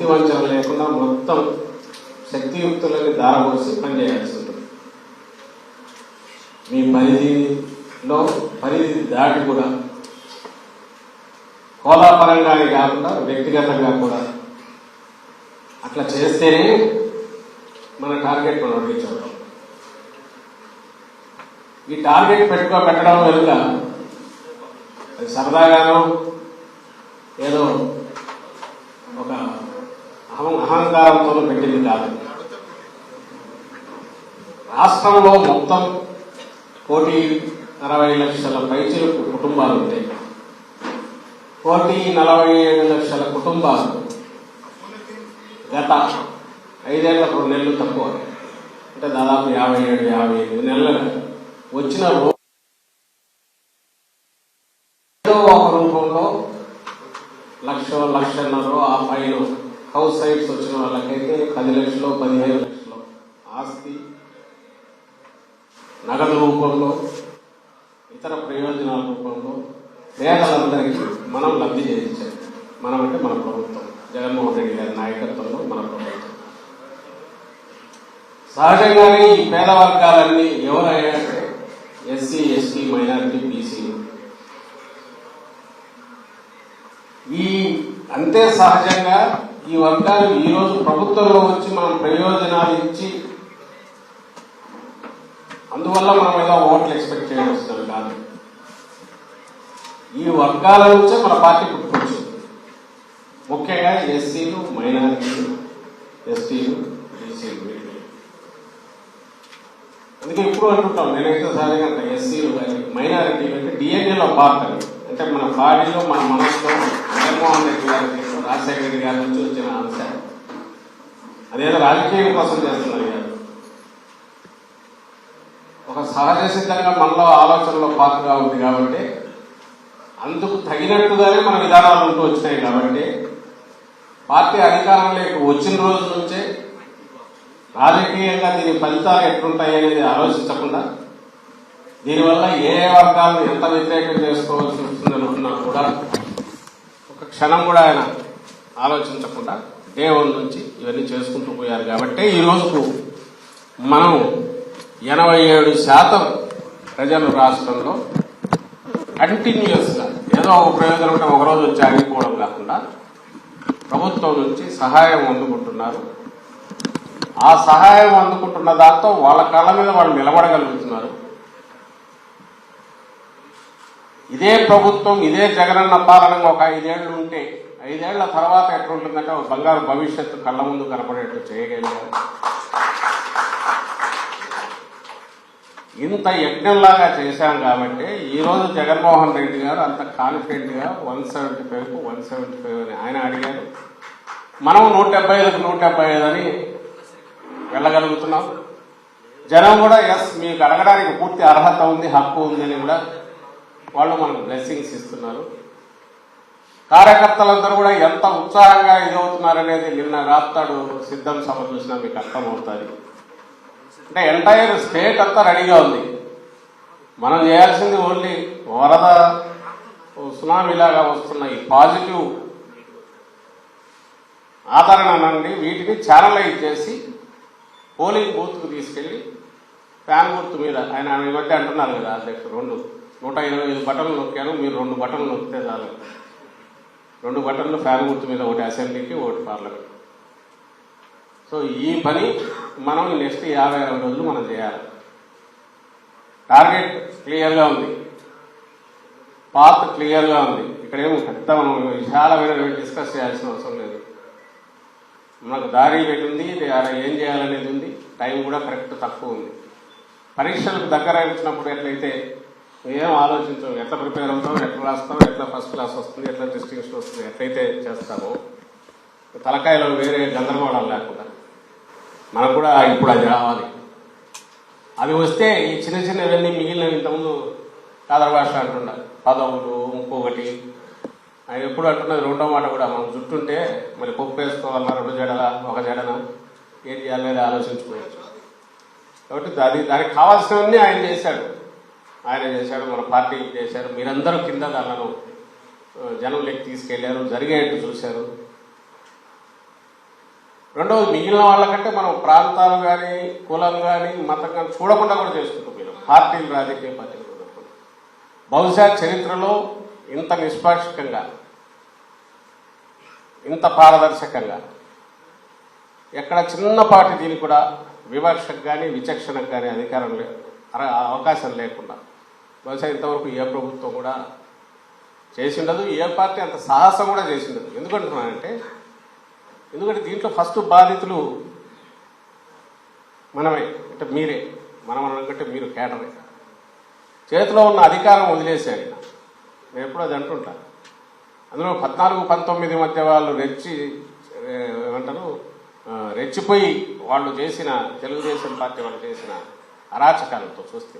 శక్తి వంచన లేకుండా మొత్తం శక్తియుక్తులని దారబోసి పనిచేయాల్సి ఉంటుంది మీ పరిధిలో పరిధి దాటి కూడా హోదాపరంగానే కాకుండా వ్యక్తిగతంగా కూడా అట్లా చేస్తేనే మన టార్గెట్ మనం రీచ్ అవుతాం ఈ టార్గెట్ పెట్టుకో పెట్టడం వెనుక అది సరదాగానో ఏదో ఒక అహంకారంతో పెట్టింది కాదు. రాష్ట్రంలో మొత్తం కోటి అరవై లక్షల పైచిలకు కుటుంబాలు ఉంటాయి. కోటి నలభై ఏడు లక్షల కుటుంబాలు గత ఐదేళ్ళ రెండు నెలలు తక్కువ. అంటే దాదాపు యాభై ఏడు యాభై ఎనిమిది నెలలు వచ్చిన ఒక రూపంలో లక్ష లక్షన్నర ఆ పైన హౌస్ సైట్స్ వచ్చిన వాళ్ళకైతే పది లక్షలు పదిహేను లక్షలు ఆస్తి నగదు రూపంలో ఇతర ప్రయోజనాల రూపంలో పేదలందరికీ మనం లబ్ధి చేయించాలి మనం అంటే మన ప్రభుత్వం. జగన్మోహన్ రెడ్డి గారి నాయకత్వంలో మన ప్రభుత్వం. సహజంగానే ఈ పేద వర్గాలన్నీ ఎవరయ్యారంటే ఎస్సీ ఎస్టీ మైనారిటీ బీసీలు ఈ అంతే సహజంగా ఈ వర్గాలు ఈ రోజు ప్రభుత్వంలో వచ్చి మనం ప్రయోజనాలు ఇచ్చి అందువల్ల మనం ఏదో ఓట్లు ఎక్స్పెక్ట్ చేయడం వస్తుంది కాదు. ఈ వర్గాల నుంచే మన పార్టీ పుట్టుకొచ్చింది. ముఖ్యంగా ఎస్సీలు మైనారిటీలు ఎస్టీలు బీసీలు. అందుకే ఇప్పుడు అంటుంటాం నేనైతే సహజంగా అంట ఎస్సీలు మైనారిటీలు అంటే డిఎన్ఏలో పార్ట్ అంటే మన బాడీలో మన మనసులో జగన్మోహన్ రెడ్డి గారికి రాజశేఖర రెడ్డి గారి నుంచి వచ్చిన అంశం అదేదో రాజకీయం కోసం చేస్తున్నారు కాదు ఒక సహజ సిద్ధంగా మనలో ఆలోచనలో పాత్రగా ఉంది కాబట్టి అందుకు తగినట్టుగానే మన విధానాలు ఉంటూ వచ్చినాయి కాబట్టి పార్టీ అధికారంలోకి వచ్చిన రోజు నుంచే రాజకీయంగా దీని ఫలితాలు ఎట్లుంటాయి అనేది ఆలోచించకుండా దీనివల్ల ఏ వర్గాలను ఎంత వ్యతిరేకం చేసుకోవాల్సి వస్తుంది అనుకున్నా కూడా ఒక క్షణం కూడా ఆయన ఆలోచించకుండా దేవుని నుంచి ఇవన్నీ చేసుకుంటూ పోయారు కాబట్టి ఈరోజుకు మనం ఎనభై ఏడు శాతం ప్రజలు రాష్ట్రంలో కంటిన్యూస్గా ఏదో ఒక ప్రయోజనం ఉంటే ఒక రోజు వచ్చి ఆగిపోవడం కాకుండా ప్రభుత్వం నుంచి సహాయం అందుకుంటున్నారు. ఆ సహాయం అందుకుంటున్న దాంతో వాళ్ళ కళ్ళ మీద వాళ్ళు నిలబడగలుగుతున్నారు. ఇదే ప్రభుత్వం ఇదే జగనన్న పాలన ఒక ఐదేళ్ళు ఉంటే ఐదేళ్ళ తర్వాత ఎట్లుంటుందంటే ఒక బంగారు భవిష్యత్తు కళ్ళ ముందు కనపడేట్టు చేయగలిగారు ఇంత యజ్ఞంలాగా చేశాం కాబట్టి ఈరోజు జగన్మోహన్ రెడ్డి గారు అంత కాన్ఫిడెంట్గా one seventy five one seventy five అని ఆయన అడిగారు. మనం నూట డెబ్బై ఐదుకు నూట డెబ్బై ఐదు అని వెళ్ళగలుగుతున్నాం. జనం కూడా ఎస్ మీకు అడగడానికి పూర్తి అర్హత ఉంది హక్కు ఉంది అని కూడా వాళ్ళు మనకు బ్లెస్సింగ్స్ ఇస్తున్నారు. కార్యకర్తలందరూ కూడా ఎంత ఉత్సాహంగా ఇదవుతున్నారనేది నిన్న రాస్తాడు సిద్ధం సభ చూసినా మీకు అర్థమవుతుంది. అంటే ఎంటైర్ స్టేట్ అంతా రెడీగా ఉంది. మనం చేయాల్సింది ఓన్లీ వరద సునామీలాగా వస్తున్న ఈ పాజిటివ్ ఆదరణ నుండి వీటిని ఛానలైజ్ చేసి పోలింగ్ బూత్కు తీసుకెళ్ళి ఫ్యాన్ గుర్తు మీద ఆయన ఆయన బట్టి అంటున్నారు కదా అధ్యక్షుడు రెండు. నూట ఇరవై ఐదు బటన్లు నొక్కాను మీరు రెండు బటన్లు నొక్కితే చాలు. రెండు బటన్లు ఫ్యాన్ గుర్తు మీద ఒకటి అసెంబ్లీకి ఒకటి పార్లమెంట్. సో ఈ పని మనం నెక్స్ట్ యాభై అరవై రోజులు మనం చేయాలి. టార్గెట్ క్లియర్గా ఉంది. పాత్ క్లియర్గా ఉంది. ఇక్కడేమో పెద్ద మనం విశాలమైన డిస్కస్ చేయాల్సిన అవసరం లేదు. మనకు దారి పెట్టింది ఏం చేయాలనేది ఉంది. టైం కూడా కరెక్ట్ తక్కువ ఉంది. పరీక్షలకు దగ్గర వచ్చినప్పుడు ఎట్లయితే ఏం ఆలోచించవు. ఎట్లా ప్రిపేర్ అవుతాం ఎట్లా రాస్తాం ఎట్లా ఫస్ట్ క్లాస్ వస్తుంది ఎట్లా డిస్టింక్షన్ వస్తుంది ఎట్లయితే చేస్తామో తలకాయలో వేరే గందరగోళాలు లేకుండా. మనకు కూడా ఇప్పుడు అది రావాలి. అవి వస్తే ఈ చిన్న చిన్నవన్నీ మిగిలిన ఇంతకుముందు కాదర భాష అంటుండ. పదవులు ఇంకొకటి. ఆయన ఎప్పుడు అంటున్నది రెండో మాట కూడా. మనం జుట్టుంటే మరి పప్పు వేసుకోవాలన్నా రెండు జడల ఒక జడన? ఏం చేయాలనేది ఆలోచించుకోవచ్చు. కాబట్టి దాని దానికి కావాల్సినవన్నీ ఆయన చేశాడు. ఆయన చేశాడు మన పార్టీ చేశారు. మీరందరూ కింద దానిలో జనంలోకి తీసుకెళ్ళారు జరిగేట్టు చూశారు. రెండవది మిగిలిన వాళ్ళకంటే మనం ప్రాంతాలు కానీ కులం కానీ మతం కానీ చూడకుండా కూడా చేసుకుంటాం మీరు. పార్టీలు రాజకీయ పార్టీలు బహుశా చరిత్రలో ఇంత నిష్పాక్షికంగా ఇంత పారదర్శకంగా ఎక్కడ చిన్నపాటి దీనికి కూడా వివక్షకు కానీ విచక్షణకు కానీ అధికారం లే అర- అవకాశం లేకుండా బహుశా ఇంతవరకు ఏ ప్రభుత్వం కూడా చేసిండదు ఏ పార్టీ అంత సాహసం కూడా చేసిండదు. ఎందుకంటున్నానంటే ఎందుకంటే దీంట్లో ఫస్ట్ బాధితులు మనమే అంటే మీరే మనం అనకంటే మీరు కేటరే. చేతిలో ఉన్న అధికారం వదిలేశాడు నేను ఎప్పుడో అది అంటుంటా. అందులో పద్నాలుగు పంతొమ్మిది మధ్య వాళ్ళు రెచ్చి ఏమంటారు రెచ్చిపోయి వాళ్ళు చేసిన తెలుగుదేశం పార్టీ వాళ్ళు చేసిన అరాచకాలతో చూస్తే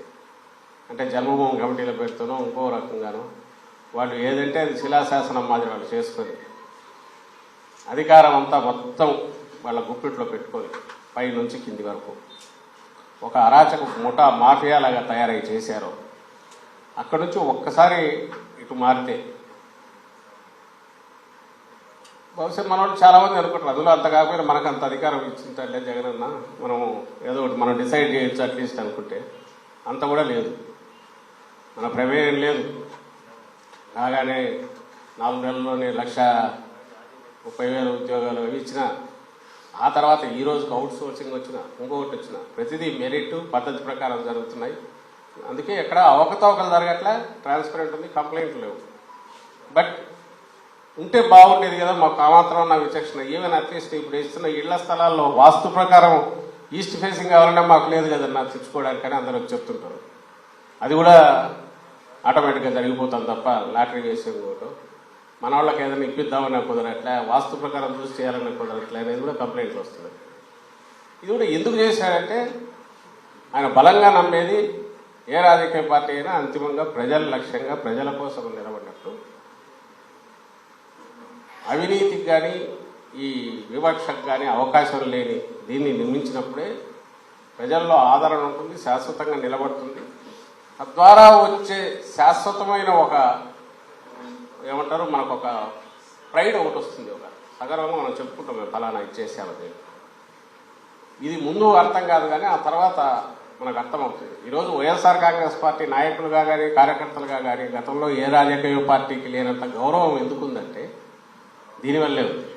అంటే జన్మభూమి కమిటీల పేరుతోనో ఇంకో రకంగానో వాళ్ళు ఏదంటే అది శిలాశాసనం మాదిరి వాళ్ళు చేసుకొని అధికారం అంతా మొత్తం వాళ్ళ గుప్పిట్లో పెట్టుకొని పై నుంచి కింది వరకు ఒక అరాచక ముఠా మాఫియా లాగా తయారై చేశారు. అక్కడి నుంచి ఒక్కసారి ఇటు మారితే బహుశా మనోడు చాలామంది అనుకుంటారు అందులో అంత కాకపోయినా మనకు అంత అధికారం ఇచ్చిందంటే జగనన్న మనము ఏదో ఒకటి మనం డిసైడ్ చేయొచ్చు అట్లీస్ట్ అనుకుంటే అంత కూడా లేదు. మన ప్రమేయం లేదు. కాగానే నాలుగు నెలల్లోనే లక్ష ముప్పై వేల ఉద్యోగాలు అవి ఇచ్చిన ఆ తర్వాత ఈ రోజుకి అవుట్ సోర్సింగ్ వచ్చిన ఇంకొకటి వచ్చిన ప్రతిదీ మెరిట్ పద్ధతి ప్రకారం జరుగుతున్నాయి. అందుకే ఎక్కడ అవకతవకలు జరగట్లే ట్రాన్స్పరెంట్ ఉంది కంప్లైంట్ లేవు. బట్ ఉంటే బాగుండేది కదా మాకు కామాత్రం నా విచక్షణ. ఈవెన్ అట్లీస్ట్ ఇప్పుడు ఇస్తున్న ఇళ్ళ స్థలాల్లో వాస్తు ప్రకారం ఈస్ట్ ఫేసింగ్ కావాలన్నా మాకు లేదు కదన్నా తెచ్చుకోవడానికి అని అందరూ చెప్తుంటారు. అది కూడా ఆటోమేటిక్గా జరిగిపోతాం తప్ప లాటరీ వేసే ఓటు మన వాళ్ళకి ఏదైనా ఇప్పిద్దామనే కుదరట్లే వాస్తు ప్రకారం చూసి చేయాలనే కుదరట్లే అనేది కూడా కంప్లైంట్స్ వస్తుంది. ఇది కూడా ఎందుకు చేశాడంటే ఆయన బలంగా నమ్మేది ఏ రాజకీయ పార్టీ అయినా అంతిమంగా ప్రజల లక్ష్యంగా ప్రజల కోసం నిలబడినట్టు. అవినీతికి కానీ ఈ వివక్షకు కానీ అవకాశం లేని దీన్ని నిర్మించినప్పుడే ప్రజల్లో ఆదరణ ఉంటుంది శాశ్వతంగా నిలబడుతుంది. తద్వారా వచ్చే శాశ్వతమైన ఒక ఏమంటారు మనకు ఒక ప్రైడ్ ఒకటి వస్తుంది ఒక సగర్వంగా మనం చెప్పుకుంటాం మేము ఫలానా ఇచ్చేసామని. ఇది ముందు అర్థం కాదు కానీ ఆ తర్వాత మనకు అర్థమవుతుంది. ఈరోజు వైఎస్ఆర్ కాంగ్రెస్ పార్టీ నాయకులుగా కానీ కార్యకర్తలుగా కానీ గతంలో ఏ రాజకీయ పార్టీకి లేనంత గౌరవం ఎందుకుందంటే దీనివల్లే ఉంది.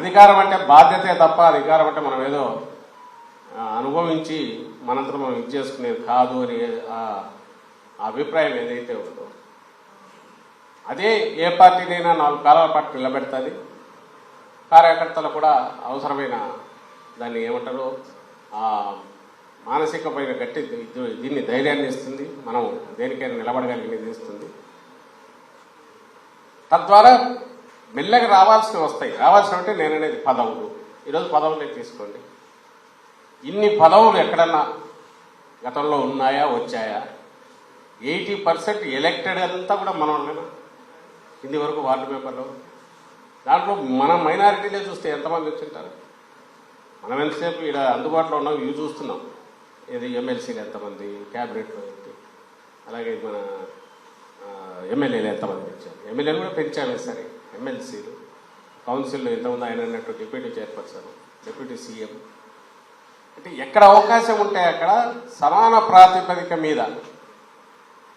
అధికారం అంటే బాధ్యతే తప్ప అధికారం అంటే మనం ఏదో అనుభవించి మనంతరం మనం ఇది చేసుకునేది కాదు అని ఆ అభిప్రాయం ఏదైతే ఉందో. అదే ఏ పార్టీనైనా నాలుగు కాలాల పాటు నిలబెడుతుంది. కార్యకర్తలు కూడా అవసరమైన దాన్ని ఏమంటారు? ఆ మానసికమైన గట్టి దీన్ని ధైర్యాన్ని ఇస్తుంది. మనం దేనికైనా నిలబడగలిగినది ఇస్తుంది. తద్వారా మెల్లగా రావాల్సినవి వస్తాయి. రావాల్సిన అంటే నేననేది పదవులు. ఈరోజు పదవులే తీసుకోండి. ఇన్ని పదవులు ఎక్కడన్నా గతంలో ఉన్నాయా వచ్చాయా? ఎయిటీ పర్సెంట్ ఎలక్టెడ్ అంతా కూడా మన వాళ్ళేనా ఇంది వరకు వార్డు పేపర్లో దాంట్లో మన మైనారిటీలే చూస్తే ఎంతమంది వచ్చింటారు మనం ఎంతసేపు ఇక్కడ అందుబాటులో ఉన్నాం ఇవి చూస్తున్నాం. ఇది ఎమ్మెల్సీలు ఎంతమంది క్యాబినెట్లో ఏంటి? అలాగే మన ఎమ్మెల్యేలు ఎంతమంది పెంచారు ఎమ్మెల్యేలు కూడా పెంచాలి సరే ఎమ్మెల్సీలు. కౌన్సిల్లో ఎంతమంది ఆయన అన్నట్టు డిప్యూటీ చైర్పర్సన్ డిప్యూటీ సీఎం. అంటే ఎక్కడ అవకాశం ఉంటే అక్కడ సమాన ప్రాతిపదిక మీద.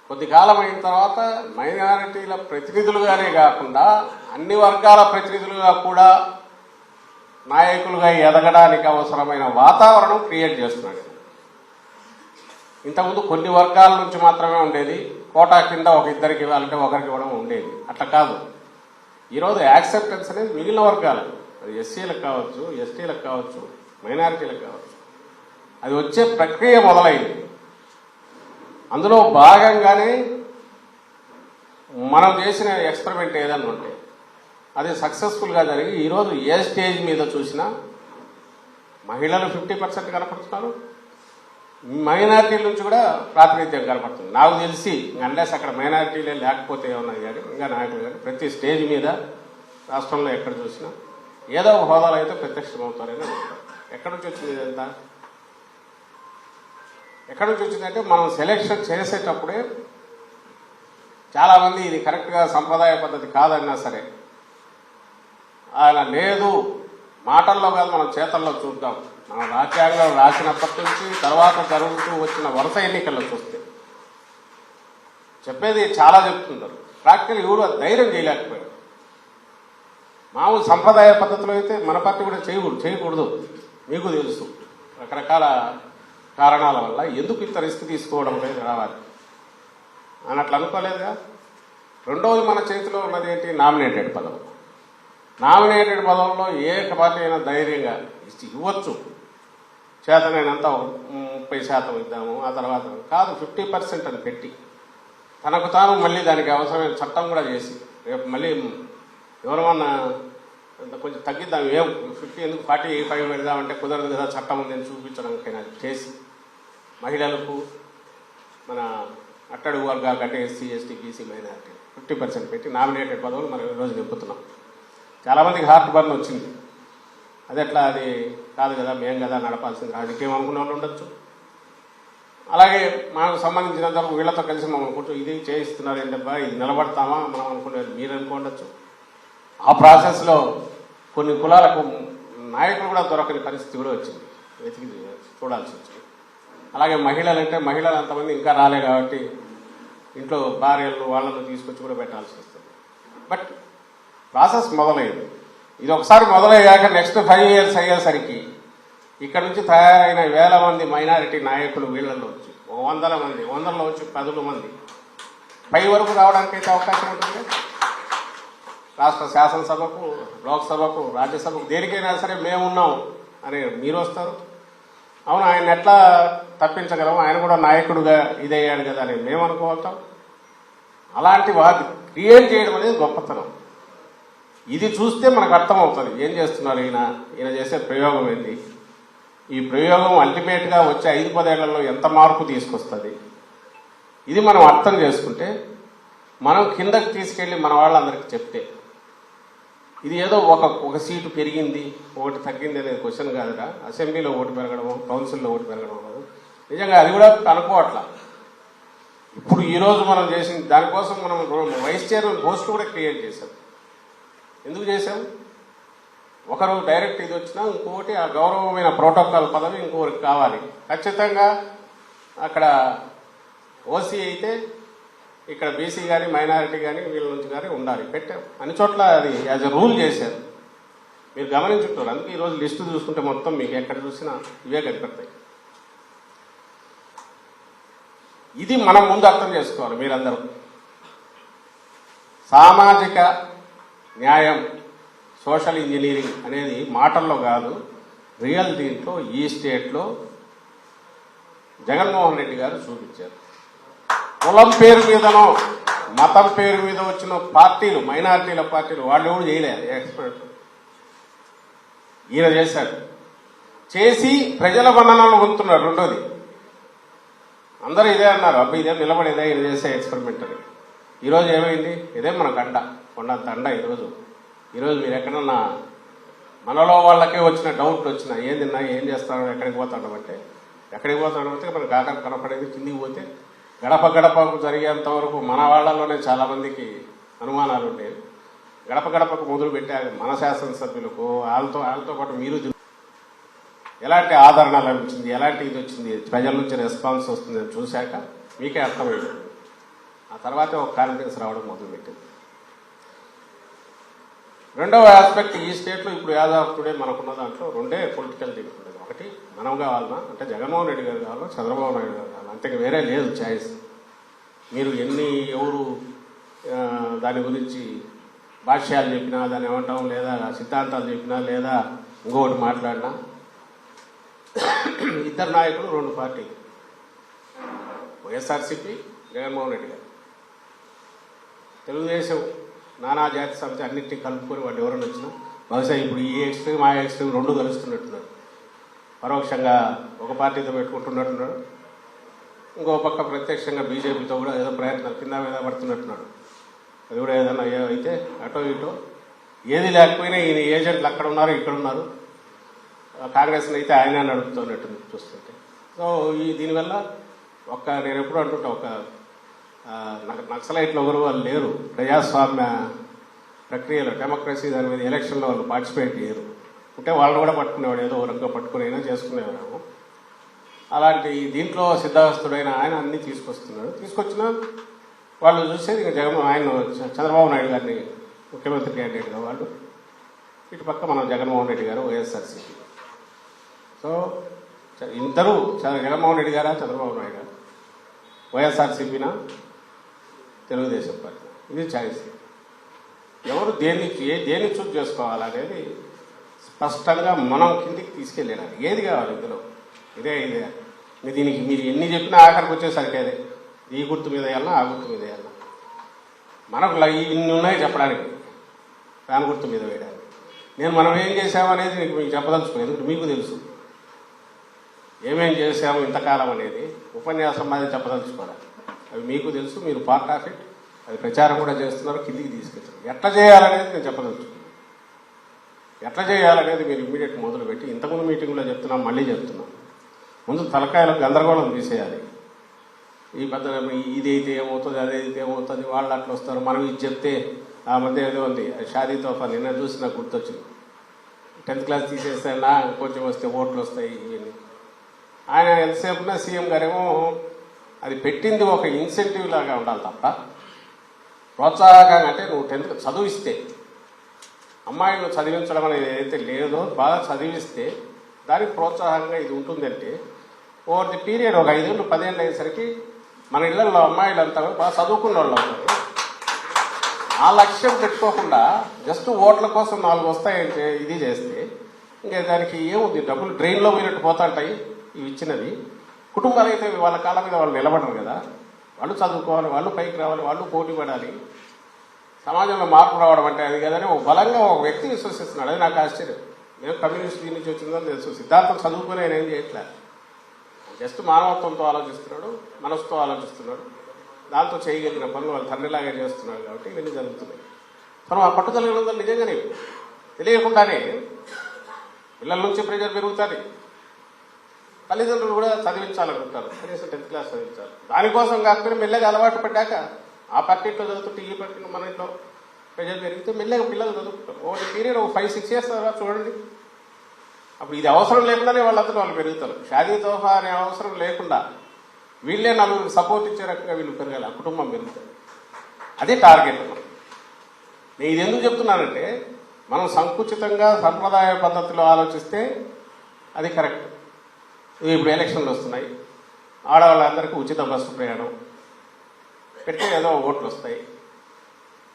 కొద్ది కాలం అయిన తర్వాత మైనారిటీల ప్రతినిధులుగానే కాకుండా అన్ని వర్గాల ప్రతినిధులుగా కూడా నాయకులుగా ఎదగడానికి అవసరమైన వాతావరణం క్రియేట్ చేస్తున్నాడు. ఇంతకుముందు కొన్ని వర్గాల నుంచి మాత్రమే ఉండేది. కోటా కింద ఒక ఇద్దరికి ఇవ్వాలంటే ఒకరికి ఇవ్వడం ఉండేది. అట్లా కాదు. ఈరోజు యాక్సెప్టెన్స్ అనేది మిగిలిన వర్గాలు అది ఎస్సీలకు కావచ్చు ఎస్టీలకు కావచ్చు మైనారిటీలకు కావచ్చు. అది వచ్చే ప్రక్రియ మొదలైంది. అందులో భాగంగానే మనం చేసిన ఎక్స్పెరిమెంట్ ఏదన్నా ఉంటే అది సక్సెస్ఫుల్గా జరిగి ఈరోజు ఏ స్టేజ్ మీద చూసినా మహిళలు ఫిఫ్టీ పర్సెంట్ కనపడుతున్నారు మైనారిటీల నుంచి కూడా ప్రాతినిధ్యం కనపడుతుంది. నాకు తెలిసి అన్లెస్ అక్కడ మైనారిటీలే లేకపోతే ఏమన్నా కానీ ఇంకా నాయకులు కానీ ప్రతి స్టేజ్ మీద రాష్ట్రంలో ఎక్కడ చూసినా ఏదో ఒక హోదాలో అయితే ప్రత్యక్షమవుతారని ఎక్కడి నుంచి వచ్చింది ఇదంతా? ఎక్కడి నుంచి వచ్చిందంటే మనం సెలెక్షన్ చేసేటప్పుడే చాలామంది ఇది కరెక్ట్గా సంప్రదాయ పద్ధతి కాదన్నా సరే. ఆయన లేదు మాటల్లో కాదు మనం చేతల్లో చూద్దాం. మన రాజ్యాంగం రాసినప్పటి నుంచి తర్వాత జరుగుతూ వచ్చిన వరుస ఎన్నికల్లో చూస్తే. చెప్పేది చాలా చెప్తున్నారు ప్రాక్టికల్ ఎవరు అది ధైర్యం చేయలేకపోయారు. మామూలు సంప్రదాయ పద్ధతిలో అయితే మన పార్టీ కూడా చేయకూడదు చేయకూడదు. మీకు తెలుసు. రకరకాల కారణాల వల్ల ఎందుకు ఇంత రిస్క్ తీసుకోవడం లేదు రావాలి. అని అట్లా అనుకోలేదుగా? రెండవది మన చేతిలో ఉన్నది ఏంటి? నామినేటెడ్ పదవి నామినేటెడ్ పదవుల్లో ఏ పార్టీ అయినా ధైర్యంగా ఇవ్వచ్చు. చేతనైనంత ముప్పై శాతం ఇద్దాము ఆ తర్వాత కాదు ఫిఫ్టీ పర్సెంట్ అని పెట్టి. తనకు తాను మళ్ళీ దానికి అవసరమైన చట్టం కూడా చేసి రేపు మళ్ళీ ఎవరమన్నా కొంచెం తగ్గిద్దాం ఏం? ఫిఫ్టీ ఎందుకు? ఫార్టీ ఫైవ్ పెడదామంటే కుదరదు కదా చట్టం ఉందని చూపించడానికైనా చేసి. మహిళలకు మన అట్టడు వర్గాలు అంటే SC ST BC minority fifty percent పెట్టి నామినేటెడ్ పదవులు మనం ఈరోజు నింపుతున్నాం. చాలామందికి హార్ట్ బర్న్ వచ్చింది. అది ఎట్లా? అది కాదు కదా మేం కదా నడపాల్సింది రాజకీయం అనుకున్న వాళ్ళు ఉండొచ్చు. అలాగే మనకు సంబంధించినంత వరకు వీళ్ళతో కలిసి మనం అనుకుంటూ ఇది చేయిస్తున్నారు ఏంటబ్బా ఇది నిలబడతామా? మనం అనుకునేది మీరు అనుకోండొచ్చు ఆ ప్రాసెస్లో కొన్ని కులాలకు నాయకులు కూడా దొరకని పరిస్థితి కూడా వచ్చింది. వెతికి చూడాల్సి వచ్చింది. అలాగే మహిళలు అంటే మహిళలు అంతమంది ఇంకా రాలే కాబట్టి ఇంట్లో భార్యలు వాళ్ళను తీసుకొచ్చి కూడా పెట్టాల్సి వస్తుంది. బట్ ప్రాసెస్ మొదలైంది. ఇది ఒకసారి మొదలయ్యాక నెక్స్ట్ ఫైవ్ ఇయర్స్ అయ్యేసరికి ఇక్కడ నుంచి తయారైన వేల మంది మైనారిటీ నాయకులు వీళ్ళల్లో వచ్చి ఒక వందల మంది వందల్లో వచ్చి పదుల మంది. పై వరకు రావడానికి అయితే అవకాశం ఉంటుంది. రాష్ట్ర శాసనసభకు లోక్సభకు రాజ్యసభకు దేనికైనా సరే మేమున్నాం అని మీరు వస్తారు. అవును ఆయన ఎట్లా తప్పించగలం ఆయన కూడా నాయకుడుగా ఇదయ్యాడు కదా అని మేము అనుకోవటం. అలాంటి వాటి క్రియేట్ చేయడం అనేది గొప్పతనం. ఇది చూస్తే మనకు అర్థమవుతుంది ఏం చేస్తున్నారు ఈయన? ఈయన చేసే ప్రయోగం ఏంటి ఈ ప్రయోగం అల్టిమేట్గా వచ్చే ఐదు పదేళ్ళలో ఎంత మార్పు తీసుకొస్తుంది? ఇది మనం అర్థం చేసుకుంటే మనం కిందకి తీసుకెళ్ళి మన వాళ్ళందరికీ చెప్తే ఇది ఏదో ఒక ఒక సీటు పెరిగింది ఒకటి తగ్గింది అనేది క్వశ్చన్ కాదురా. అసెంబ్లీలో ఓటు పెరగడం కౌన్సిల్లో ఓటు పెరగడం కాదు. నిజంగా అది కూడా అనుకోవట్ల ఇప్పుడు ఈరోజు మనం చేసిన దానికోసం మనం వైస్ చైర్మన్ పోస్ట్ కూడా క్రియేట్ చేశాం. ఎందుకు చేశాం? ఒకరు డైరెక్ట్ ఇది వచ్చినా ఇంకొకటి ఆ గౌరవమైన ప్రోటోకాల్ పదవి ఇంకొకరికి కావాలి. ఖచ్చితంగా అక్కడ ఓసీ అయితే ఇక్కడ బీసీ కానీ మైనారిటీ కానీ వీళ్ళ నుంచి కానీ ఉండాలి. పెట్టాం అన్ని చోట్ల అది యాజ్ ఎ రూల్ చేశారు. మీరు గమనించుంటారు అందుకే ఈరోజు లిస్టు చూసుకుంటే మొత్తం మీకు ఎక్కడ చూసినా ఇవే కనిపెడతాయి. ఇది మనం ముందు అర్థం చేసుకోవాలి మీరందరూ. సామాజిక న్యాయం సోషల్ ఇంజనీరింగ్ అనేది మాటల్లో కాదు రియల్ దీంట్లో ఈ స్టేట్లో జగన్మోహన్ రెడ్డి గారు చూపించారు. కులం పేరు మీదనో మతం పేరు మీద వచ్చిన పార్టీలు మైనార్టీల పార్టీలు వాళ్ళు ఎవరు చేయలేదు ఎక్స్పర్ట్. ఈయన చేశాడు. చేసి ప్రజల మన్ననలు పొందుతున్నాడు రెండోది. అందరూ ఇదే అన్నారు అబ్బాయి ఇదే నిలబడేదే ఇది చేసే ఎక్స్పెరిమెంట్ అని ఈరోజు ఏమైంది? ఇదే మన గండ కొండంత అండ ఈరోజు. ఈరోజు మీరు ఎక్కడన్నా మనలో వాళ్ళకే వచ్చిన డౌట్లు వచ్చిన ఏం తిన్నా ఏం చేస్తారో ఎక్కడికి పోతాడు అంటే ఎక్కడికి పోతాడు అంటే మనకు ఆకలి కనపడేది కిందికి పోతే గడప గడపకు జరిగేంత వరకు మన వాళ్ళలోనే చాలా మందికి అనుమానాలు ఉండేవి గడప గడపకు మొదలు పెట్టారు మన శాసనసభ్యులకు వాళ్ళతో వాళ్ళతో పాటు మీరు ఎలాంటి ఆదరణ లభించింది? ఎలాంటి ఇది వచ్చింది? ప్రజల నుంచి రెస్పాన్స్ వస్తుంది అని చూశాక మీకే అర్థమైంది. ఆ తర్వాతే ఒక కాన్ఫిడెన్స్ రావడం మొదలుపెట్టింది. రెండవ ఆస్పెక్ట్ ఈ స్టేట్లో ఇప్పుడు యాదవ్ టుడే మనకున్న దాంట్లో రెండే పొలిటికల్ థింగ్స్ ఉండేది ఒకటి మనం కావాలన్నా అంటే జగన్మోహన్ రెడ్డి గారు కావాలా చంద్రబాబు నాయుడు గారు అంతకు వేరే లేదు ఛాయిస్. మీరు ఎన్ని ఎవరు దాని గురించి భాష్యాలు చెప్పినా దాన్ని ఏమంటాం లేదా సిద్ధాంతాలు చెప్పినా లేదా ఇంకొకటి మాట్లాడినా ఇద్దరు నాయకులు రెండు పార్టీలు వైఎస్ఆర్సీపీ జగన్మోహన్ రెడ్డి గారు. తెలుగుదేశం నానా జాతి సమితి అన్నింటినీ కలుపుకొని వాళ్ళు ఎవరైనా వచ్చినా బహుశా ఇప్పుడు ఈ ఎక్స్ట్రీమ్ ఆ ఎక్స్ట్రీమ్ రెండు కలుస్తున్నట్టున్నారు. పరోక్షంగా ఒక పార్టీతో పెట్టుకుంటున్నట్టున్నారు. ఇంకో పక్క ప్రత్యక్షంగా బీజేపీతో కూడా ఏదో ప్రయత్నం కింద మీద పడుతున్నట్టున్నాడు. అది కూడా ఏదైనా అయితే అటో ఇటో. ఏది లేకపోయినా ఈయన ఏజెంట్లు అక్కడ ఉన్నారు ఇక్కడ ఉన్నారు. కాంగ్రెస్ని అయితే ఆయనే నడుపుతున్నట్టు చూస్తుంటే. సో ఈ దీనివల్ల ఒక్క నేను ఎప్పుడు అంటుంటా ఒక నక్సలైట్లు ఎవరు వాళ్ళు లేరు. ప్రజాస్వామ్య ప్రక్రియలో డెమోక్రసీ దాని మీద ఎలక్షన్లో వాళ్ళు పార్టిసిపేట్ చేయరు. ఉంటే వాళ్ళు కూడా పట్టుకునేవాడు ఏదో ఒక పట్టుకుని అయినా చేసుకునేవారు. అలాంటి దీంట్లో సిద్ధావస్తుడైన ఆయన అన్ని తీసుకొస్తున్నాడు. తీసుకొచ్చిన వాళ్ళు చూసేది ఇంకా జగన్ ఆయన చంద్రబాబు నాయుడు గారిని ముఖ్యమంత్రి క్యాండిడేట్గా వాళ్ళు. ఇటు పక్క మన జగన్మోహన్ రెడ్డి గారు వైఎస్ఆర్సీపీ. సో చ- ఇద్దరు జగన్మోహన్ రెడ్డి గారా చంద్రబాబు నాయుడు? గారు వైఎస్ఆర్సీపీనా? తెలుగుదేశం పార్టీ. ఇది ఛాయిస్. ఎవరు దేన్ని ఏ దేన్ని చూస్ చేసుకోవాలనేది స్పష్టంగా మనం కిందికి తీసుకెళ్ళాలి ఏది కావాలి ఇందులో? ఇదే ఇదే మీరు దీనికి మీరు ఎన్ని చెప్పినా ఆఖరికి వచ్చేసరికి అదే. ఈ గుర్తు మీద వెళ్ళినా ఆ గుర్తు మీద వెళ్ళినా మనకు ఇన్ని ఉన్నాయి చెప్పడానికి. దాని గుర్తు మీద వేయడానికి. నేను మనం ఏం చేసామనేది మీకు మీకు చెప్పదలుచుకోలేదు ఎందుకంటే మీకు తెలుసు. ఏమేం చేసాము ఇంతకాలం అనేది ఉపన్యాసం మాది చెప్పదలుచుకోవాలి. అవి మీకు తెలుసు మీరు పార్ట్ ఆఫ్ ఇట్ అది ప్రచారం కూడా చేస్తున్నారు కిందికి తీసుకెళ్తారు ఎట్లా చేయాలనేది నేను చెప్పదలుచుకున్నాను. ఎట్లా చేయాలనేది మీరు ఇమ్మీడియట్ మొదలుపెట్టి ఇంతకుముందు మీటింగ్లో చెప్తున్నాం మళ్ళీ చెప్తున్నాం. ముందు తలకాయలకు గందరగోళం తీసేయాలి. ఈ పెద్ద ఇది ఏమవుతుంది అదైతే ఏమవుతుంది వాళ్ళు అట్లా వస్తారు మనం ఇది చెప్తే ఆ మధ్య ఏదో ఉంది షాదీ తోఫా నిన్న చూసి నాకు గుర్తొచ్చింది. టెన్త్ క్లాస్ తీసేస్తే నా కొంచెం వస్తే ఓట్లు వస్తాయి ఇవన్నీ. ఆయన ఎంతసేపునా సీఎం గారేమో అది పెట్టింది ఒక ఇన్సెంటివ్ లాగా ఉండాలి తప్ప ప్రోత్సాహకంగా అంటే నువ్వు టెన్త్ చదివిస్తే అమ్మాయిలు చదివించడం అనేది ఏదైతే లేదో బాగా చదివిస్తే దానికి ప్రోత్సాహంగా ఇది ఉంటుందంటే ఓవర్ ది పీరియడ్ ఒక ఐదేళ్ళు పదేళ్ళు అయ్యేసరికి మన ఇళ్ళలో అమ్మాయిలంతా బాగా చదువుకున్న వాళ్ళు అవుతారు. ఆ లక్ష్యం పెట్టుకోకుండా జస్ట్ ఓట్ల కోసం నాలుగు వస్తాయంటే ఇది చేస్తే ఇంకా దానికి ఏముంది? డబ్బులు డ్రైన్లో పోయినట్టు పోతుంటాయి ఇవి ఇచ్చినది కుటుంబాలు అయితే వాళ్ళ కాళ్ళ మీద వాళ్ళు నిలబడరు కదా. వాళ్ళు చదువుకోవాలి వాళ్ళు పైకి రావాలి వాళ్ళు పోటీ పడాలి. సమాజంలో మార్పు రావడం అంటే అది కదని ఒక బలంగా ఒక వ్యక్తి విశ్వసిస్తున్నాడు. అది నాకు ఆశ్చర్యం. నేను కమ్యూనిస్ట్ దీని నుంచి వచ్చిందని తెలుసు. సిద్ధార్థం చదువుకుని ఆయన ఏం చేయట్లేదు జస్ట్ మానవత్వంతో ఆలోచిస్తున్నాడు మనసుతో ఆలోచిస్తున్నాడు. దాంతో చేయగలిగిన పనులు వాళ్ళ తండ్రిలాగా చేస్తున్నాడు కాబట్టి ఇవన్నీ జరుగుతున్నాయి. మనం ఆ పట్టుదల ఉన్నది నిజంగానే తెలియకుండానే పిల్లల నుంచి ప్రెజర్ పెరుగుతుంది. తల్లిదండ్రులు కూడా చదివించాలనుకుంటారు. కనీసం టెన్త్ క్లాస్ చదివించాలి. దానికోసం కాకపోతే మెల్లగా అలవాటు పడ్డాక ఆ పార్టీలో చదువుతుంటే ఈ పార్టీలో మన ఇంట్లో ప్రెజర్ పెరిగితే మెల్లగా పిల్లలు చదువుకుంటారు. ఓ పీరియడ్ ఒక ఫైవ్ సిక్స్ ఇయర్స్ తర్వాత చూడండి. అప్పుడు ఇది అవసరం లేకుండానే వాళ్ళంతా వాళ్ళు పెరుగుతారు. షాదీ తోఫా అనే అవసరం లేకుండా వీళ్ళే నలుగురు సపోర్ట్ ఇచ్చే రకంగా వీళ్ళు పెరగాలి. ఆ కుటుంబం పెరుగుతుంది. అదే టార్గెట్ నేను ఇది ఎందుకు చెప్తున్నానంటే మనం సంకుచితంగా సంప్రదాయ పద్ధతిలో ఆలోచిస్తే అది కరెక్ట్ ఇప్పుడు ఎలక్షన్లు వస్తున్నాయి. ఆడవాళ్ళందరికీ ఉచిత బస్సు ప్రయాణం. పెడితే ఏదో ఓట్లు వస్తాయి.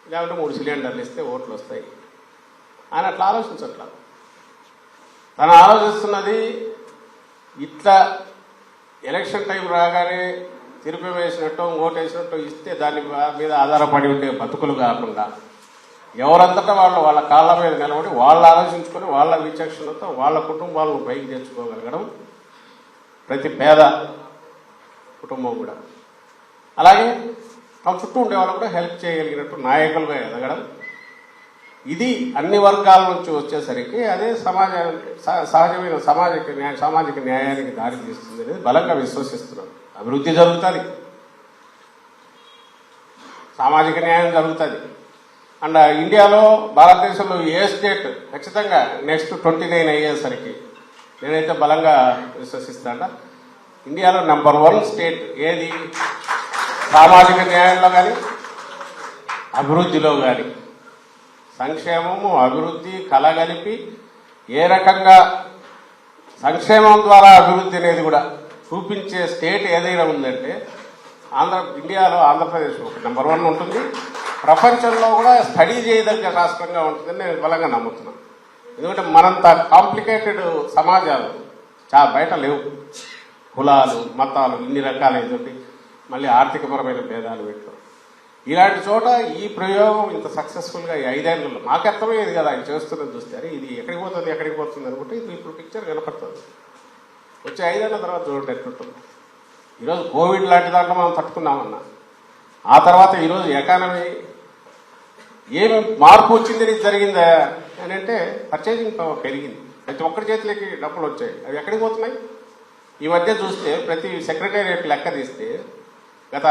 లేకుంటే మూడు సిలిండర్లు ఇస్తే ఓట్లు వస్తాయి. ఆయన అట్లా ఆలోచించట్లా. తను ఆలోచిస్తున్నది ఇట్లా ఎలక్షన్ టైం రాగానే తిరుపతి వేసినట్టు ఓటేసినట్టు ఇస్తే దాని మీద ఆధారపడి ఉండే బతుకులు కాకుండా ఎవరంతటా వాళ్ళు వాళ్ళ కాళ్ళ మీద నిలబడి వాళ్ళు ఆలోచించుకొని వాళ్ళ విచక్షణతో వాళ్ళ కుటుంబాలను పైకి తెచ్చుకోగలగడం ప్రతి పేద కుటుంబం కూడా. అలాగే తమ చుట్టూ ఉండే వాళ్ళు కూడా హెల్ప్ చేయగలిగినట్టు నాయకులుగా ఎదగడం ఇది అన్ని వర్గాల నుంచి వచ్చేసరికి అదే సమాజ సహజమైన సామాజిక న్యాయ సామాజిక న్యాయానికి దారి తీస్తుంది అనేది బలంగా విశ్వసిస్తున్నాం. అభివృద్ధి జరుగుతుంది. సామాజిక న్యాయం జరుగుతుంది. అండ్ ఇండియాలో భారతదేశంలో ఏ స్టేట్ ఖచ్చితంగా నెక్స్ట్ ట్వంటీ నైన్ అయ్యేసరికి నేనైతే బలంగా విశ్వసిస్తాను ఇండియాలో నెంబర్ వన్ స్టేట్ ఏది? సామాజిక న్యాయంలో కానీ అభివృద్ధిలో కానీ సంక్షేమము అభివృద్ధి కలగలిపి ఏ రకంగా సంక్షేమం ద్వారా అభివృద్ధి అనేది కూడా చూపించే స్టేట్ ఏదైనా ఉందంటే ఆంధ్ర ఇండియాలో ఆంధ్రప్రదేశ్ ఒక నెంబర్ వన్ ఉంటుంది. ప్రపంచంలో కూడా స్టడీ చేయదగ్గ రాష్ట్రంగా ఉంటుందని నేను బలంగా నమ్ముతున్నాను. ఎందుకంటే మనంత కాంప్లికేటెడ్ సమాజాలు చాలా బయట లేవు. కులాలు మతాలు ఇన్ని రకాలైనటువంటి మళ్ళీ ఆర్థికపరమైన భేదాలు పెట్టారు ఇలాంటి చోట ఈ ప్రయోగం ఇంత సక్సెస్ఫుల్గా ఈ ఐదేళ్ళలో మాకు అర్థమయ్యేది కదా ఆయన చేస్తున్నది చూస్తే. అరే ఇది ఎక్కడికి పోతుంది ఎక్కడికి పోతుంది అనుకుంటే ఇది ఇప్పుడు పిక్చర్ కనపడుతుంది. వచ్చే ఐదేళ్ళ తర్వాత చూడండి ఎట్లుంటుంది. ఈరోజు కోవిడ్ లాంటి దాంట్లో మనం తట్టుకున్నామన్నా. ఆ తర్వాత ఈరోజు ఎకానమీ ఏం మార్పు వచ్చింది జరిగిందా అని అంటే పర్చేసింగ్ పవర్ పెరిగింది. ప్రతి ఒక్కరి చేతిలోకి డబ్బులు వచ్చాయి. అవి ఎక్కడికి పోతున్నాయి? ఈ మధ్య చూస్తే ప్రతి సెక్రటేరియట్ లెక్క తీస్తే గత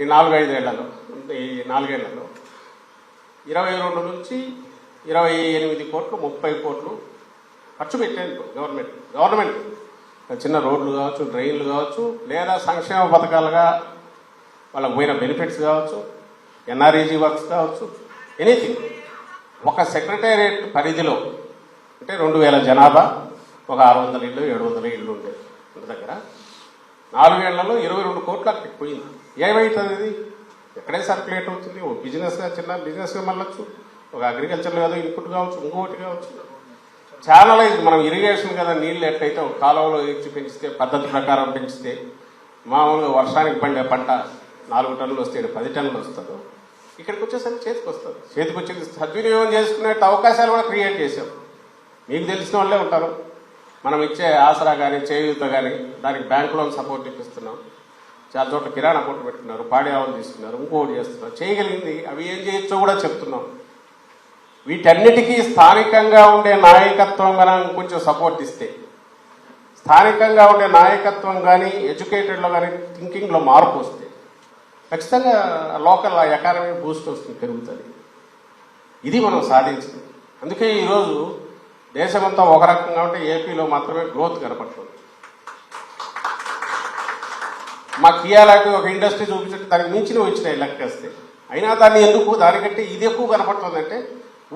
ఈ నాలుగైదేళ్ళలో ఈ నాలుగేళ్ళలో. ఇరవై రెండు నుంచి ఇరవై ఎనిమిది కోట్లు ముప్పై కోట్లు ఖర్చు పెట్టాను గవర్నమెంట్. గవర్నమెంట్ చిన్న రోడ్లు కావచ్చు డ్రైన్లు కావచ్చు లేదా సంక్షేమ పథకాలుగా వాళ్ళకు పోయిన బెనిఫిట్స్ కావచ్చు ఎన్ఆర్ఈజీ వర్క్స్ కావచ్చు ఎనీథింగ్. ఒక సెక్రటేరియట్ పరిధిలో అంటే రెండు వేల జనాభా ఒక ఆరు వందల ఇళ్ళు ఏడు వందల ఇళ్ళు ఉండే. దగ్గర నాలుగేళ్ళలో ఇరవై రెండు కోట్ల అక్కడికి పోయింది. ఏమవుతుంది ఎక్కడే సర్క్యులేట్ అవుతుంది? ఓ బిజినెస్గా చిన్న బిజినెస్గా మళ్ళొచ్చు. ఒక అగ్రికల్చర్లో కాదు ఇన్పుట్ కావచ్చు ఇంకోటి కావచ్చు. చాలా మనం ఇరిగేషన్ కదా నీళ్ళు ఎట్లయితే ఒక కాలువలో ఇచ్చి పెంచితే పద్ధతి ప్రకారం పెంచితే మామూలుగా వర్షానికి పండే పంట నాలుగు టన్నులు వస్తే పది టన్నులు వస్తుందో ఇక్కడికి వచ్చేసరికి చేతికి వస్తుంది. చేతికి వచ్చేది సద్వినియోగం చేసుకునే అవకాశాలు కూడా క్రియేట్ చేశాం. మీకు తెలిసిన వాళ్ళే ఉంటారు. మనం ఇచ్చే ఆసరా కానీ చేయూత కానీ దానికి బ్యాంక్ లోన్ సపోర్ట్ ఇప్పిస్తున్నాం. చాలా చోట్ల కిరాణా కొట్టు పెట్టుకున్నారు పాడి ఆవులు తీసుకున్నారు ఇంకోటి చేస్తున్నారు. చేయగలిగింది. అవి ఏం చేయొచ్చో కూడా చెప్తున్నాం. వీటన్నిటికీ స్థానికంగా ఉండే నాయకత్వం మనం కొంచెం సపోర్ట్ ఇస్తే. స్థానికంగా ఉండే నాయకత్వం కానీ ఎడ్యుకేటెడ్లో కానీ థింకింగ్లో మార్పు వస్తే. ఖచ్చితంగా లోకల్ ఎకానమీ బూస్ట్ వస్తుంది పెరుగుతుంది. ఇది మనం సాధించింది. అందుకే ఈరోజు దేశమంతా ఒక రకంగా ఉంటే ఏపీలో మాత్రమే గ్రోత్ కనపడుతుంది. మా కియాలకి ఒక ఇండస్ట్రీ చూపించట్టు దానికి మించినవి వచ్చినాయి లెక్కేస్తే. అయినా దాన్ని ఎందుకు దానికంటే ఇది ఎక్కువ కనపడుతుందంటే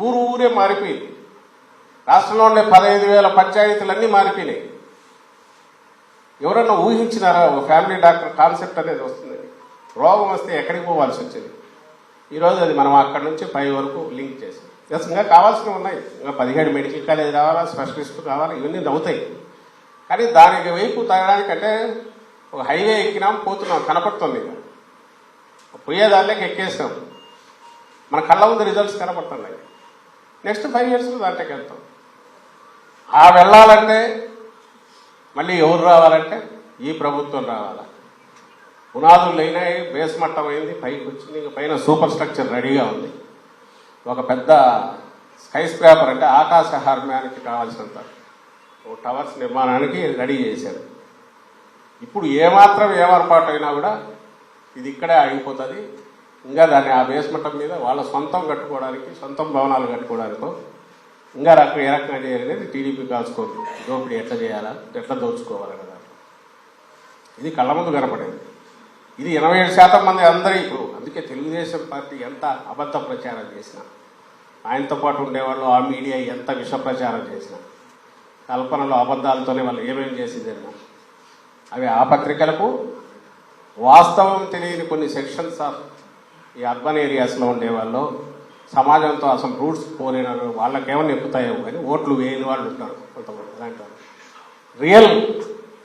ఊరు ఊరే మారిపోయింది. రాష్ట్రంలో ఉండే పదహైదు వేల పంచాయతీలన్నీ మారిపోయినాయి. ఎవరన్నా ఊహించినారా ఒక ఫ్యామిలీ డాక్టర్ కాన్సెప్ట్ అనేది వస్తుంది రోగం వస్తే ఎక్కడికి పోవాల్సి వచ్చింది? ఈరోజు అది మనం అక్కడి నుంచి పై వరకు లింక్ చేసాం. ఎస్ ఇంకా కావాల్సినవి ఉన్నాయి. ఇంకా పదిహేడు మెడికల్ కాలేజ్ రావాలా స్పెషలిస్ట్ కావాలా ఇవన్నీ అవుతాయి. కానీ దానికి వైపు తగ్గడానికంటే ఒక హైవే ఎక్కినాం పోతున్నాం కనపడుతుంది. ఇక పోయేదానిలోకి ఎక్కేసాం మన కళ్ళ ముందు రిజల్ట్స్ కనపడుతున్నాయి. నెక్స్ట్ ఫైవ్ ఇయర్స్లో దాంట్లోకి వెళ్తాం. ఆ వెళ్ళాలంటే మళ్ళీ ఎవరు రావాలంటే ఈ ప్రభుత్వం రావాలా? పునాదులు అయినాయి బేస్ మట్టం అయింది పైకి వచ్చింది ఇంక పైన సూపర్ స్ట్రక్చర్ రెడీగా ఉంది. ఒక పెద్ద స్కై స్క్రాపర్ అంటే ఆకాశ హార్మ్యానికి కావాల్సినంత. ఓ టవర్స్ నిర్మాణానికి రెడీ చేశారు. ఇప్పుడు ఏమాత్రం ఏమర్పాటు అయినా కూడా ఇది ఇక్కడే ఆగిపోతుంది. ఇంకా దాన్ని ఆ బేస్మట్టం మీద వాళ్ళ సొంతం కట్టుకోవడానికి సొంతం భవనాలు కట్టుకోవడానికో ఇంకా రకం ఏ రకంగా చేయాలనేది టీడీపీ కాల్చుకోదు దోపిడీ ఎట్లా చేయాలా? ఎట్లా దోచుకోవాలి కదా? ఇది కళ్ళ ముందు కనపడేది. ఇది ఎనభై ఏడు శాతం మంది అందరూ ఇప్పుడు అందుకే తెలుగుదేశం పార్టీ ఎంత అబద్ధ ప్రచారం చేసినా ఆయనతో పాటు ఉండేవాళ్ళు ఆ మీడియా ఎంత విష ప్రచారం చేసినా కల్పనలో అబద్ధాలతోనే వాళ్ళు ఏమేమి చేసిందేమో అవి ఆ పత్రికలకు వాస్తవం తెలియని కొన్ని సెక్షన్స్ ఆఫ్ ఈ అర్బన్ ఏరియాస్లో ఉండే వాళ్ళు సమాజంతో అసలు రూట్స్ పోలేని వాళ్ళు వాళ్ళకేమన్నా ఎక్కుతాయో కానీ ఓట్లు వేయని వాళ్ళు ఉంటారు కొంతమంది అలాంటి వాళ్ళు రియల్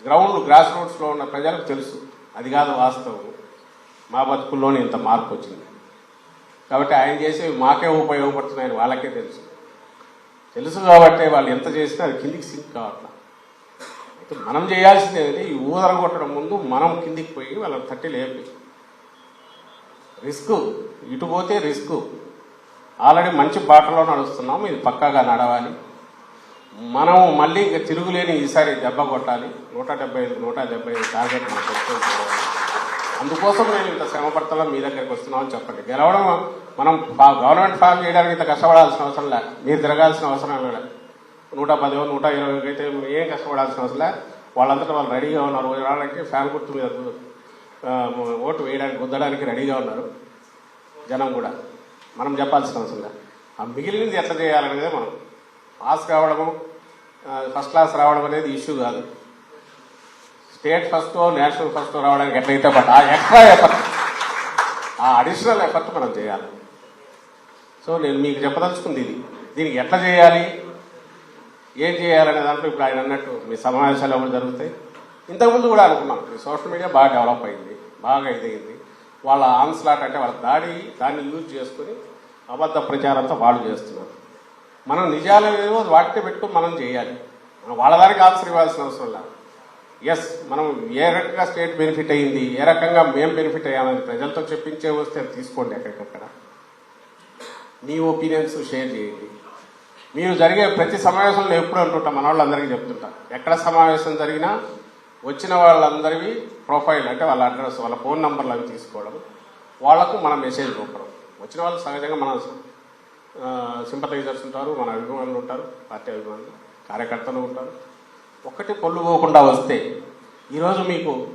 గ్రౌండ్ గ్రాస్ రూట్స్లో ఉన్న ప్రజలకు తెలుసు. అది కాదు వాస్తవం. మా బతుకుల్లోనే ఇంత మార్పు వచ్చింది. కాబట్టి ఆయన చేసేవి మాకే ఉపయోగపడుతున్నాయని వాళ్ళకే తెలుసు. తెలుసు కాబట్టి వాళ్ళు ఎంత చేసినా అది కిందికి సింక్ కావట్లా. మనం చేయాల్సింది ఏంటంటే ఈ ఊదర కొట్టడం ముందు మనం కిందికి పోయి వాళ్ళని తట్టి లేపి రిస్క్. ఇటు పోతే రిస్క్. ఆల్రెడీ మంచి బాటలో నడుస్తున్నాం ఇది పక్కాగా నడవాలి. మనం మళ్ళీ ఇంకా తిరుగులేని ఈసారి దెబ్బ కొట్టాలి. నూట డెబ్బై ఐదు నూట డెబ్బై ఐదు టార్గెట్ మనం అందుకోసం నేను ఇంత శ్రమపడతలో మీ దగ్గరికి వస్తున్నామని చెప్పండి. గెలవడం మనం గవర్నమెంట్ ఫామ్ చేయడానికి ఇంత కష్టపడాల్సిన అవసరం లేదు మీరు తిరగాల్సిన అవసరం లేదు. నూట పదో నూట ఇరవై అయితే ఏం కష్టపడాల్సిన అవసరం లే. వాళ్ళంతటా వాళ్ళు రెడీగా ఉన్నారు. రావడానికి ఫ్యాన్ గుర్తు మీద ఓటు వేయడానికి గుద్దడానికి రెడీగా ఉన్నారు. జనం కూడా. మనం చెప్పాల్సిన అవసరం ఆ మిగిలినది ఎట్లా చేయాలనేదే మనం. పాస్ కావడము ఫస్ట్ క్లాస్ రావడం అనేది ఇష్యూ కాదు. స్టేట్ ఫస్ట్ నేషనల్ ఫస్ట్ రావడానికి ఎట్లయితే బట్ ఆ ఎక్స్ట్రా ఎఫర్ట్ ఆ అడిషనల్ ఎఫర్ట్ మనం చేయాలి. సో నేను మీకు చెప్పదలుచుకుంది ఇది. దీనికి ఎట్లా చేయాలి? ఏం చేయాలనే దాంట్లో ఇప్పుడు ఆయన అన్నట్టు మీ సమావేశాలు ఎవరు జరుగుతాయి? ఇంతకుముందు కూడా అనుకున్నాం ఈ సోషల్ మీడియా బాగా డెవలప్ అయింది బాగా ఇదైంది. వాళ్ళ ఆన్స్లాట్ అంటే వాళ్ళ దాడి దాన్ని యూజ్ చేసుకుని అబద్ధ ప్రచారంతో వాళ్ళు చేస్తున్నారు. మనం నిజాలు ఏవో వాటిని పెట్టుకుని మనం చేయాలి. మనం వాళ్ళ దానికి ఆన్సర్ ఇవ్వాల్సిన అవసరం లేదు. ఎస్ మనం ఏ రకంగా స్టేట్ బెనిఫిట్ అయ్యింది ఏ రకంగా మేము బెనిఫిట్ అయ్యామని ప్రజలతో చెప్పించే వస్తే అది తీసుకోండి ఎక్కడికక్కడ. మీ ఒపీనియన్స్ షేర్ చేయండి. మీరు జరిగే ప్రతి సమావేశంలో ఎప్పుడు అంటుంటాం? మన వాళ్ళందరికీ చెప్తుంటా. ఎక్కడ సమావేశం జరిగినా వచ్చిన వాళ్ళందరివి ప్రొఫైల్ అంటే వాళ్ళ అడ్రస్ వాళ్ళ ఫోన్ నంబర్లు అవి తీసుకోవడం. వాళ్ళకు మన మెసేజ్ పంపడం. వచ్చిన వాళ్ళు సహజంగా మన సింపథైజర్స్ ఉంటారు మన అభిమానులు ఉంటారు పార్టీ అభిమానులు కార్యకర్తలు ఉంటారు. ఒక్కటి పొల్లు పోకుండా వస్తే ఈరోజు మీకు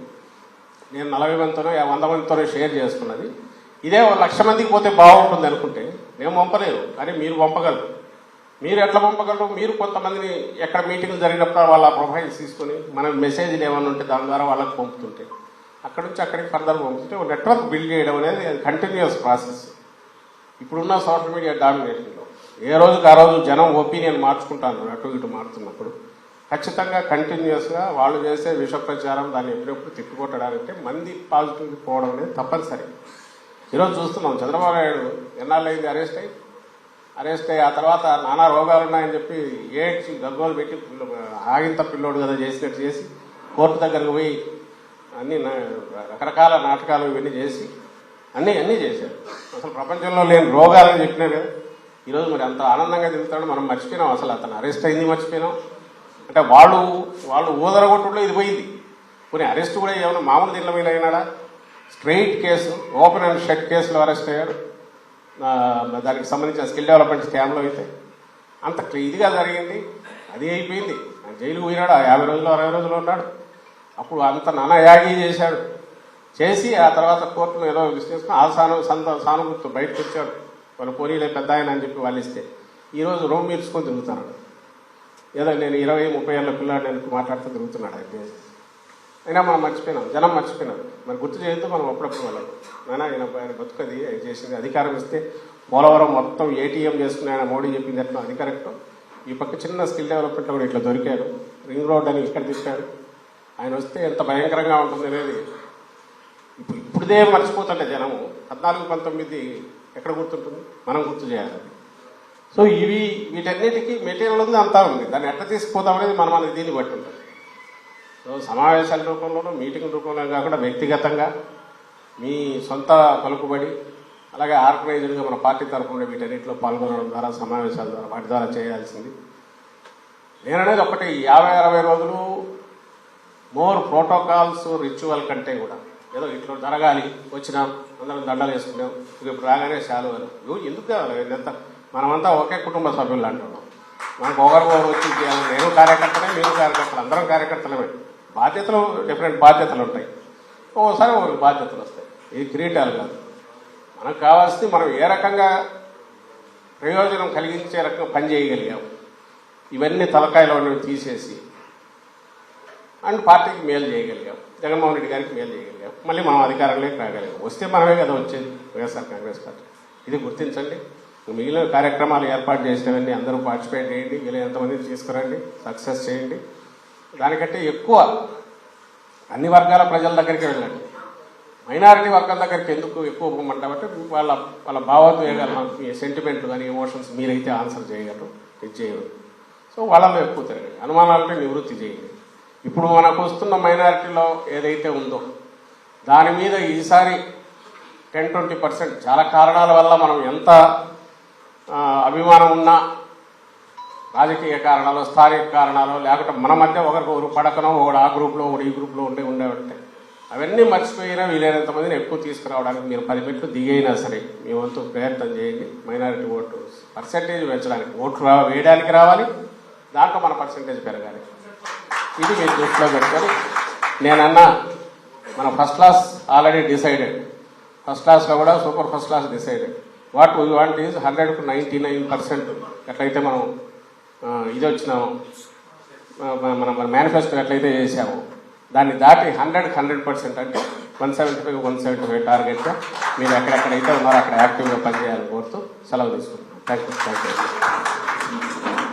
నేను నలభై మందితోనో యా- వంద మందితోనో షేర్ చేసుకున్నది ఇదే లక్ష మందికి పోతే బాగుంటుంది అనుకుంటే నేను పంపలేదు. కానీ మీరు పంపగలరు. మీరు ఎట్లా పంపగలరు? మీరు కొంతమందిని ఎక్కడ మీటింగ్ జరిగినప్పుడు వాళ్ళ ప్రొఫైల్స్ తీసుకొని మన మెసేజ్లు ఏమైనా ఉంటే దాని ద్వారా వాళ్ళకి పంపుతుంటే అక్కడ నుంచి అక్కడికి ఫర్దర్ పంపుతుంటే ఒక నెట్వర్క్ బిల్డ్ చేయడం అనేది కంటిన్యూస్ ప్రాసెస్ ఇప్పుడున్న సోషల్ మీడియా డామినేషన్లో ఏ రోజుకి ఆ రోజు జనం ఒపీనియన్ మార్చుకుంటాను అటు ఇటు మారుతున్నప్పుడు. ఖచ్చితంగా కంటిన్యూస్గా వాళ్ళు చేసే విష ప్రచారం దాన్ని ఎప్పుడెప్పుడు తిప్పికొట్టడాలంటే మంది పాజిటివ్ పోవడం అనేది తప్పనిసరి. ఈరోజు చూస్తున్నాం చంద్రబాబు నాయుడు ఎన్నాళ్ళైంది అరెస్ట్ అయ్యి? అరెస్ట్ అయ్యి ఆ తర్వాత నానా రోగాలు ఉన్నాయని చెప్పి ఏడ్చి గగ్గోలు పెట్టి పిల్ల- ఆగింత పిల్లోడు కదా చేసినట్టు చేసి కోర్టు దగ్గరకు పోయి అన్ని నా- రకరకాల నాటకాలు ఇవన్నీ చేసి అన్నీ అన్నీ చేశారు. అసలు ప్రపంచంలో లేని రోగాలని చెప్పినా కదా ఈరోజు మరి అంత ఆనందంగా తిరుగుతాడు మనం మర్చిపోయినాం అసలు అతను. అరెస్ట్ అయింది మర్చిపోయినాం. అంటే వాళ్ళు వాళ్ళు ఊదరగొట్టులో ఇది పోయింది. కొన్ని అరెస్ట్ కూడా ఏమైనా మామూలు దీనిలో మీద అయినాడా straight case open and shut కేసులో అరెస్ట్ అయ్యాడు. దానికి సంబంధించిన స్కిల్ డెవలప్మెంట్ స్కామ్లో అయితే అంత ఇదిగా జరిగింది. అది అయిపోయింది. ఆయన జైలుకు పోయినాడు. ఆ యాభై రోజులు అరవై రోజులు ఉన్నాడు. అప్పుడు అంత నానాయాగి చేశాడు. చేసి ఆ తర్వాత కోర్టులో ఏదో విశ్లేషణ ఆ సాను సంత సానుభూతితో బయటకు వచ్చాడు. వాళ్ళు పోనీలే పెద్ద ఆయన అని చెప్పి వాళ్ళు ఇస్తే. ఈరోజు రూమ్ మీర్చుకొని తిరుగుతున్నాడు. ఏదో నేను ఇరవై ముప్పై ఏళ్ళ పిల్లాడు నేను మాట్లాడుతూ తిరుగుతున్నాడు అయితే అయినా మనం మర్చిపోయినాం. జనం మర్చిపోయినాం. మరి గుర్తు చేయొద్దు మనం అప్పుడప్పుడు వాళ్ళకు అయినా ఆయన ఆయన బతుకది ఆయన చేసింది అధికారం ఇస్తే పోలవరం మొత్తం ఏటీఎం చేసుకుని ఆయన మోడీ చెప్పింది ఎట్లా? అది కరెక్ట్. ఈ పక్క చిన్న స్కిల్ డెవలప్మెంట్లో కూడా ఇట్లా దొరికాడు. రింగ్ రోడ్ అని ఇక్కడ తిప్పాడు ఆయన వస్తే ఎంత భయంకరంగా ఉంటుంది అనేది ఇప్పుడు ఇప్పుడుదే మర్చిపోతుంటే జనము. పద్నాలుగు పంతొమ్మిది ఎక్కడ గుర్తుంటుంది? మనం గుర్తు చేయాలి. సో ఇవి వీటన్నిటికీ మెటీరియల్ ఉంది అంతా ఉంది. దాన్ని ఎట్లా తీసుకుపోతాం అనేది మనం అనేది దీన్ని బట్టి ఉంటుంది. సో సమావేశాల రూపంలోనూ మీటింగ్ రూపంలో కాకుండా వ్యక్తిగతంగా మీ సొంత పలుకుబడి అలాగే ఆర్గనైజర్గా మన పార్టీ తరఫున వీటన్నిటిలో పాల్గొనడం ద్వారా సమావేశాల ద్వారా వాటి ద్వారా చేయాల్సింది. నేననేది ఒకటి యాభై అరవై రోజులు మోర్ ప్రోటోకాల్స్ రిచువల్ కంటే కూడా. ఏదో ఇట్లా జరగాలి వచ్చినాం అందరం దండలు వేసుకున్నాం ఇప్పుడు రాగానే చాలు అని ఎందుకు కావాలి? ఎంత మనమంతా ఒకే కుటుంబ సభ్యులు అంటున్నాం. మనకు ఒకరు వచ్చి నేను కార్యకర్తలే మీరు కార్యకర్తలు అందరం కార్యకర్తలమే. బాధ్యతలు డిఫరెంట్ బాధ్యతలు ఉంటాయి. ఓసారి ఒకరికి బాధ్యతలు వస్తాయి. ఇది కిరీటాలు కాదు. మనకు కావాల్సింది మనం ఏ రకంగా ప్రయోజనం కలిగించే రకంగా పని చేయగలిగాం ఇవన్నీ తలకాయలో ఉన్నవి తీసేసి అండ్ పార్టీకి మేలు చేయగలిగాం జగన్మోహన్ రెడ్డి గారికి మేలు చేయగలిగాం మళ్ళీ మనం అధికారంలోకి రాగలిగాం వస్తే మనమే కదా వచ్చేది వైఎస్ఆర్ కాంగ్రెస్ పార్టీ. ఇది గుర్తించండి. మిగిలిన కార్యక్రమాలు ఏర్పాటు చేసినవన్నీ అందరూ పార్టిసిపేట్ చేయండి. వీళ్ళు ఎంతమంది తీసుకురండి. సక్సెస్ చేయండి. దానికంటే ఎక్కువ అన్ని వర్గాల ప్రజల దగ్గరికి వెళ్ళండి. మైనారిటీ వర్గాల దగ్గరికి ఎందుకు ఎక్కువ పోమంటామంటే వాళ్ళ వాళ్ళ భావోద్వేగాలు మీ సెంటిమెంట్ కానీ ఎమోషన్స్ మీరైతే ఆన్సర్ చేయగలరు ఇది చేయరు. సో వాళ్ళలో ఎక్కువ తిరగండి. అనుమానాలంటే నివృత్తి చేయండి. ఇప్పుడు మనకు వస్తున్న మైనారిటీలో ఏదైతే ఉందో దాని మీద ఈసారి టెన్ ట్వంటీ పర్సెంట్ చాలా కారణాల వల్ల మనం ఎంత అభిమానం ఉన్నా రాజకీయ కారణాలు స్థానిక కారణాలు లేకపోతే మన మధ్య ఒకరికి ఒకరు పడకనో ఒకడు ఆ గ్రూప్లో ఒకడు ఈ గ్రూప్లో ఉండే ఉండేవంటే అవన్నీ మర్చిపోయినా వీలైనంత మందిని ఎక్కువ తీసుకురావడానికి మీరు పది మెట్లు దిగైనా సరే మీ వంతు ప్రయత్నం చేయండి. మైనారిటీ ఓటు పర్సంటేజ్ పెంచడానికి ఓట్లు రా వేయడానికి రావాలి. దాంట్లో మన పర్సంటేజ్ పెరగాలి. ఇది మీరు దృష్టిలో పెట్టుకొని నేనన్నా మన first class already decided. First క్లాస్లో కూడా super first class decided. What we want is హండ్రెడ్కు ninety nine percent. ఎట్లయితే మనం ఇది వచ్చినాము మనం మన- మేనిఫెస్టో ఎట్లయితే చేసామో దాన్ని దాటి హండ్రెడ్ హండ్రెడ్ పర్సెంట్ అంటే one seventy five one seventy five టార్గెట్గా మీరు ఎక్కడెక్కడైతే ఉన్నారో అక్కడ యాక్టివ్గా పనిచేయాలని కోరుతూ సెలవు తీసుకుంటున్నాను థ్యాంక్ యూ థ్యాంక్ యూ